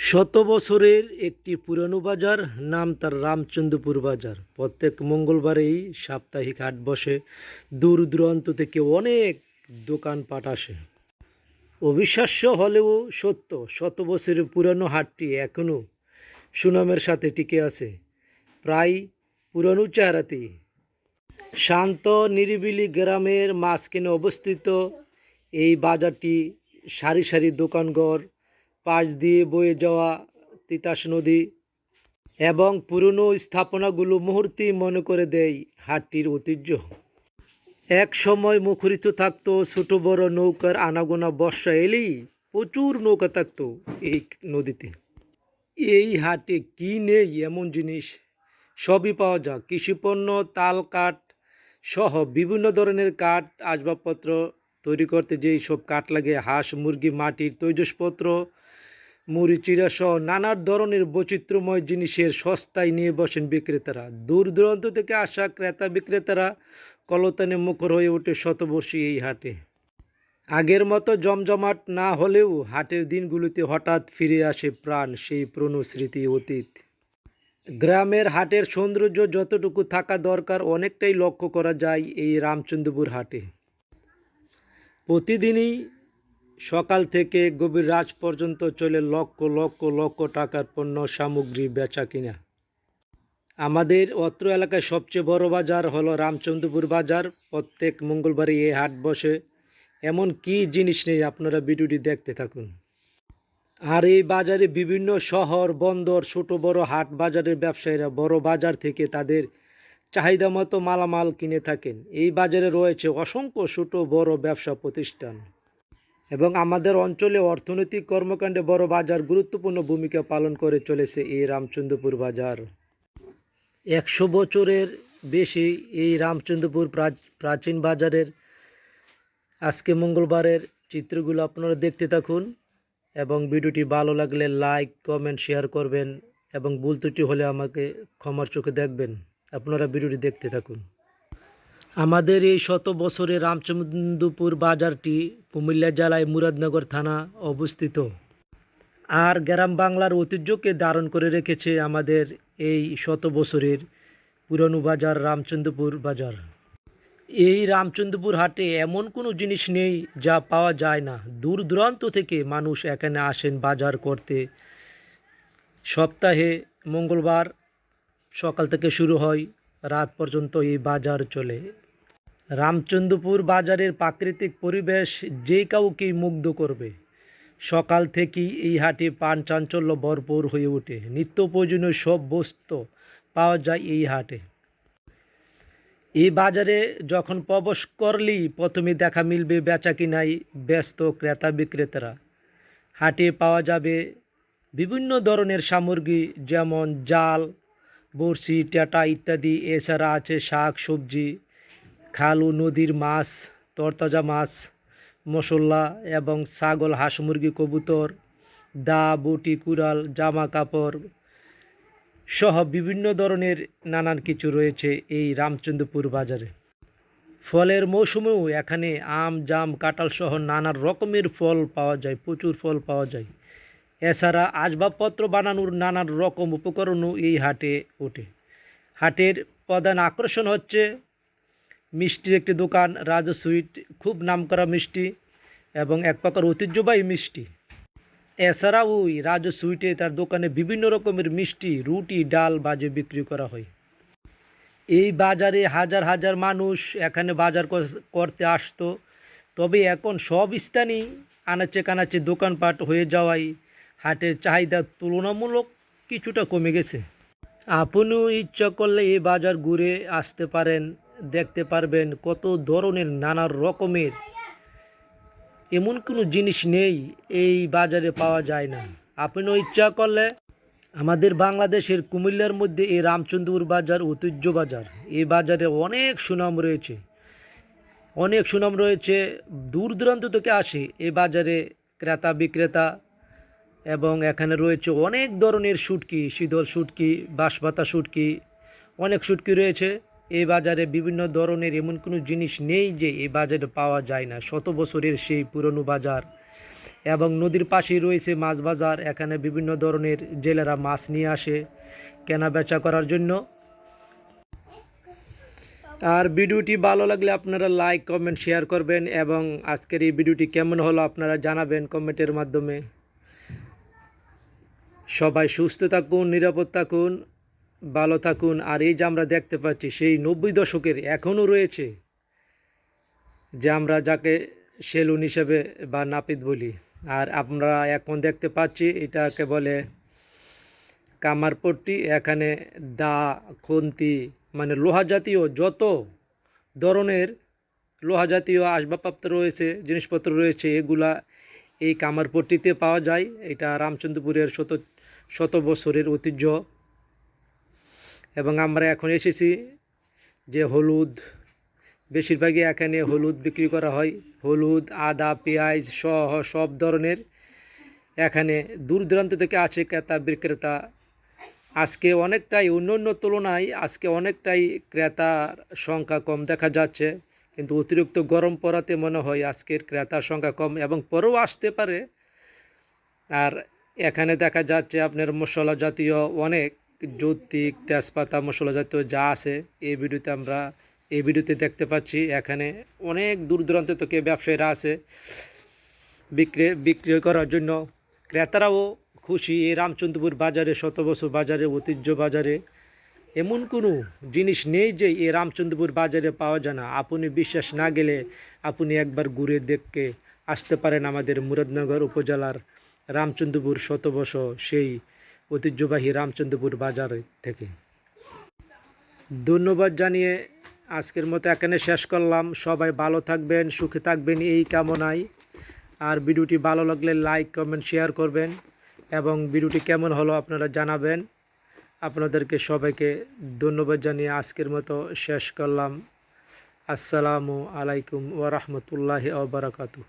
শত বছরের একটি পুরানো বাজার, নাম তার রামচন্দ্রপুর বাজার। প্রত্যেক মঙ্গলবারেই সাপ্তাহিক হাট বসে, দূর দূরান্ত থেকে অনেক দোকানপাট আসে। অবিশ্বাস্য হলেও সত্য, শত বছরের পুরানো হাটটি এখনও সুনামের সাথে টিকে আছে। প্রায় পুরানো চেহারাতেই শান্ত, নিরিবিলি গ্রামের মাঝখানে অবস্থিত এই বাজারটি সারি সারি দোকানঘর পাশ দিয়ে বয়ে যাওয়া তিতাস নদী এবং পুরনো স্থাপনাগুলো মুহূর্তেই মনে করে দেয় হাটটির ঐতিহ্য। এক সময় মুখরিত থাকতো ছোট বড় নৌকার আনাগোনা বর্ষা এলেই প্রচুর নৌকা থাকতো এই নদীতে। এই হাটে কি নেই এমন জিনিস? সবই পাওয়া যায়। কৃষিপণ্য, তাল কাঠ সহ বিভিন্ন ধরনের কাঠ, আসবাবপত্র তৈরি করতে যেই সব কাঠ লাগে, হাঁস, মুরগি মাটির তৈজসপত্র, মুড়ি চিরা সহ নানা ধরনের বৈচিত্র্যময় জিনিসের সস্তায় নিয়ে বসেন বিক্রেতারা। দূর দূরান্ত থেকে আসা ক্রেতা বিক্রেতারা কলতানে মুখর হয়ে ওঠে শতবর্ষী এই হাটে। আগের মতো জমজমাট না হলেও হাটের দিনগুলোতে হঠাৎ ফিরে আসে প্রাণ, সেই পুরনো স্মৃতি অতীত। গ্রামের হাটের সৌন্দর্য যতটুকু থাকা দরকার, অনেকটাই লক্ষ্য করা যায় এই রামচন্দ্রপুর হাটে। প্রতিদিনই সকাল থেকে গভীর রাত পর্যন্ত চলে লক্ষ লক্ষ লক্ষ টাকার পণ্য, সামগ্রী বেচা কিনা। আমাদের অত্র এলাকায় সবচেয়ে বড় বাজার হলো রামচন্দ্রপুর বাজার। প্রত্যেক মঙ্গলবারে এই হাট বসে। এমন কি জিনিস নেই আপনারা ভিডিওটি দেখতে থাকুন। আর এই বাজারে বিভিন্ন শহর, বন্দর, ছোট বড় হাট বাজারের ব্যবসায়ীরা বড় বাজার থেকে তাদের চাহিদা মতো মালামাল কিনে থাকেন। এই বাজারে রয়েছে অসংখ্য ছোট, বড় ব্যবসা প্রতিষ্ঠান এবং আমাদের অঞ্চলে অর্থনৈতিক কর্মকাণ্ডে বড় বাজার গুরুত্বপূর্ণ ভূমিকা পালন করে চলেছে এই রামচন্দ্রপুর বাজার। একশো বছরের বেশি এই রামচন্দ্রপুর প্রা- প্রাচীন বাজারের আজকে মঙ্গলবারের চিত্রগুলো আপনারা দেখতে থাকুন এবং ভিডিওটি ভালো লাগলে লাইক, কমেন্ট, শেয়ার করবেন এবং ভুল ত্রুটি হলে আমাকে ক্ষমার চোখে দেখবেন। আপনারা ভিডিওটি দেখতে থাকুন। আমাদের এই শত বছরে রামচন্দ্রপুর বাজারটি কুমিল্লা জেলায় মুরাদনগর থানা অবস্থিত। আর গ্রাম বাংলার ঐতিহ্যকে ধারণ করে রেখেছে আমাদের এই শত বছরের পুরনো বাজার, রামচন্দ্রপুর বাজার। এই রামচন্দ্রপুর হাটে এমন কোনো জিনিস নেই যা পাওয়া যায় না। দূর দূরান্ত থেকে মানুষ এখানে আসেন বাজার করতে। সপ্তাহে মঙ্গলবার সকাল থেকে শুরু হয়, রাত পর্যন্ত এই বাজার চলে। রামচন্দ্রপুর বাজারের প্রাকৃতিক পরিবেশ যে কাউকেই মুগ্ধ করবে। সকাল থেকেই এই হাটে পান চাঞ্চল্য ভরপুর হয়ে ওঠে। নিত্য প্রয়োজনীয় সব বস্তু পাওয়া যায় এই হাটে। এই বাজারে যখন প্রবেশ করলেই প্রথমে দেখা মিলবে বেচা কিনাই ব্যস্ত ক্রেতা বিক্রেতারা। হাটে পাওয়া যাবে বিভিন্ন ধরনের সামগ্রী, যেমন জাল বড়শি, টেটা ইত্যাদি, এছাড়া আছে শাক, সবজি, খাল ও নদীর মাছ, তরতাজা মাছ, মশলা এবং ছাগল, হাঁস, মুরগি, কবুতর, দা, বটি, কুড়াল, জামা কাপড় সহ বিভিন্ন ধরনের নানান কিছু রয়েছে এই রামচন্দ্রপুর বাজারে। ফলের মৌসুমেও এখানে আম, জাম, কাঁঠাল সহ নানা রকমের ফল পাওয়া যায়, প্রচুর ফল পাওয়া যায়। এছাড়া আসবাবপত্র বানানোর নানান রকম উপকরণও এই হাটে ওঠে। হাটের প্রধান আকর্ষণ হচ্ছে মিষ্টির একটি দোকান, রাজু সুইট, খুব নামকরা মিষ্টি এবং এক প্রকার ঐতিহ্যবাহী মিষ্টি। এছাড়াও ওই রাজু সুইটে তার দোকানে বিভিন্ন রকমের মিষ্টি, রুটি, ডাল, বাজে বিক্রি করা হয়। এই বাজারে হাজার হাজার মানুষ এখানে বাজার করতে আসতো। তবে এখন সব স্থানই আনাচে কানাচে দোকানপাট হয়ে যাওয়ায় হাটের চাহিদা তুলনামূলক কিছুটা কমে গেছে। আপনিও ইচ্ছা করলে এই বাজার ঘুরে আসতে পারেন, দেখতে পারবেন কত ধরনের নানা রকমের। এমন কোনো জিনিস নেই, এই বাজারে পাওয়া যায় না। আপনিও ইচ্ছা করলে আমাদের বাংলাদেশের কুমিল্লার মধ্যে এই রামচন্দ্রপুর বাজার, ঐতিহ্য বাজার, এই বাজারে অনেক সুনাম রয়েছে। অনেক সুনাম রয়েছে দূর দূরান্ত থেকে আসে এই বাজারে ক্রেতা বিক্রেতা এবং এখানে রয়েছে অনেক ধরনের শুটকি, শীতল শুটকি, বাঁশপাতা শুটকি, অনেক শুটকি রয়েছে। এই বাজারে বিভিন্ন ধরনের এমন কোনো জিনিস নেই যে এই বাজারে পাওয়া যায় না। শত বছরের সেই পুরনো বাজার। এবং নদীর পাশেই রয়েছে মাছ বাজার। এখানে বিভিন্ন ধরনের জেলেরা মাছ নিয়ে আসে কেনা বেচা করার জন্য। আর ভিডিওটি ভালো লাগলে আপনারা লাইক, কমেন্ট, শেয়ার করবেন এবং আজকের এই ভিডিওটি কেমন হলো আপনারা জানাবেন কমেন্টের মাধ্যমে। সবাই সুস্থ থাকুন, নিরাপদ থাকুন, ভালো থাকুন। আর এই যে আমরা দেখতে পাচ্ছি, সেই নব্বই দশকের এখনও রয়েছে, যে আমরা যাকে সেলুন হিসেবে বা নাপিত বলি। আর আমরা এখন দেখতে পাচ্ছি, এটাকে বলে কামারপট্টি। এখানে দা, খন্তি মানে লোহা জাতীয় যত ধরনের লোহা জাতীয় আসবাবপত্র রয়েছে, জিনিসপত্র রয়েছে, এগুলা এই কামারপট্টিতে পাওয়া যায়। এটা রামচন্দ্রপুরের শত শত বছরের ঐতিহ্য। এবং আমরা এখন এসেছি যে হলুদ, বেশিরভাগই এখানে হলুদ বিক্রি করা হয়। হলুদ, আদা, পেঁয়াজ সহ সব ধরনের এখানে দূর দূরান্ত থেকে আসে ক্রেতা বিক্রেতা। আজকে অনেকটাই অন্য অন্য তুলনায় আজকে অনেকটাই ক্রেতার সংখ্যা কম দেখা যাচ্ছে। কিন্তু অতিরিক্ত গরম পড়াতে মনে হয় আজকের ক্রেতার সংখ্যা কম এবং পরেও আসতে পারে। আর এখানে দেখা যাচ্ছে আপনার মশলা জাতীয় অনেক যৌতিক তেজপাতা মশলা জাতীয় যা আছে, এই ভিডিওতে আমরা এই ভিডিওতে দেখতে পাচ্ছি। এখানে অনেক দূর দূরান্ত থেকে ব্যবসায়ীরা আছে বিক্রি বিক্রি করার জন্য। ক্রেতারাও খুশি। এই রামচন্দ্রপুর বাজারে শত বছর বাজারে, ঐতিহ্য বাজারে এমন কোনো জিনিস নেই যে এই রামচন্দ্রপুর বাজারে পাওয়া যায় না। আপনি বিশ্বাস না গেলে আপনি একবার ঘুরে দেখকে আসতে পারেন আমাদের মুরাদনগর উপজেলার রামচন্দ্রপুর শত বছর সেই ঐতিহ্যবাহী রামচন্দ্রপুর বাজার থেকে। ধন্যবাদ জানিয়ে আজকের মতো এখানে শেষ করলাম। সবাই ভালো থাকবেন, সুখে থাকবেন, এই কামনায়। আর ভিডিওটি ভালো লাগলে লাইক, কমেন্ট, শেয়ার করবেন এবং ভিডিওটি কেমন হলো আপনারা জানাবেন। আপনাদেরকে সবাইকে ধন্যবাদ জানিয়ে আজকের মতো শেষ করলাম। আসসালামু আলাইকুম ওরহমতুল্লাহি ওবরাকাতু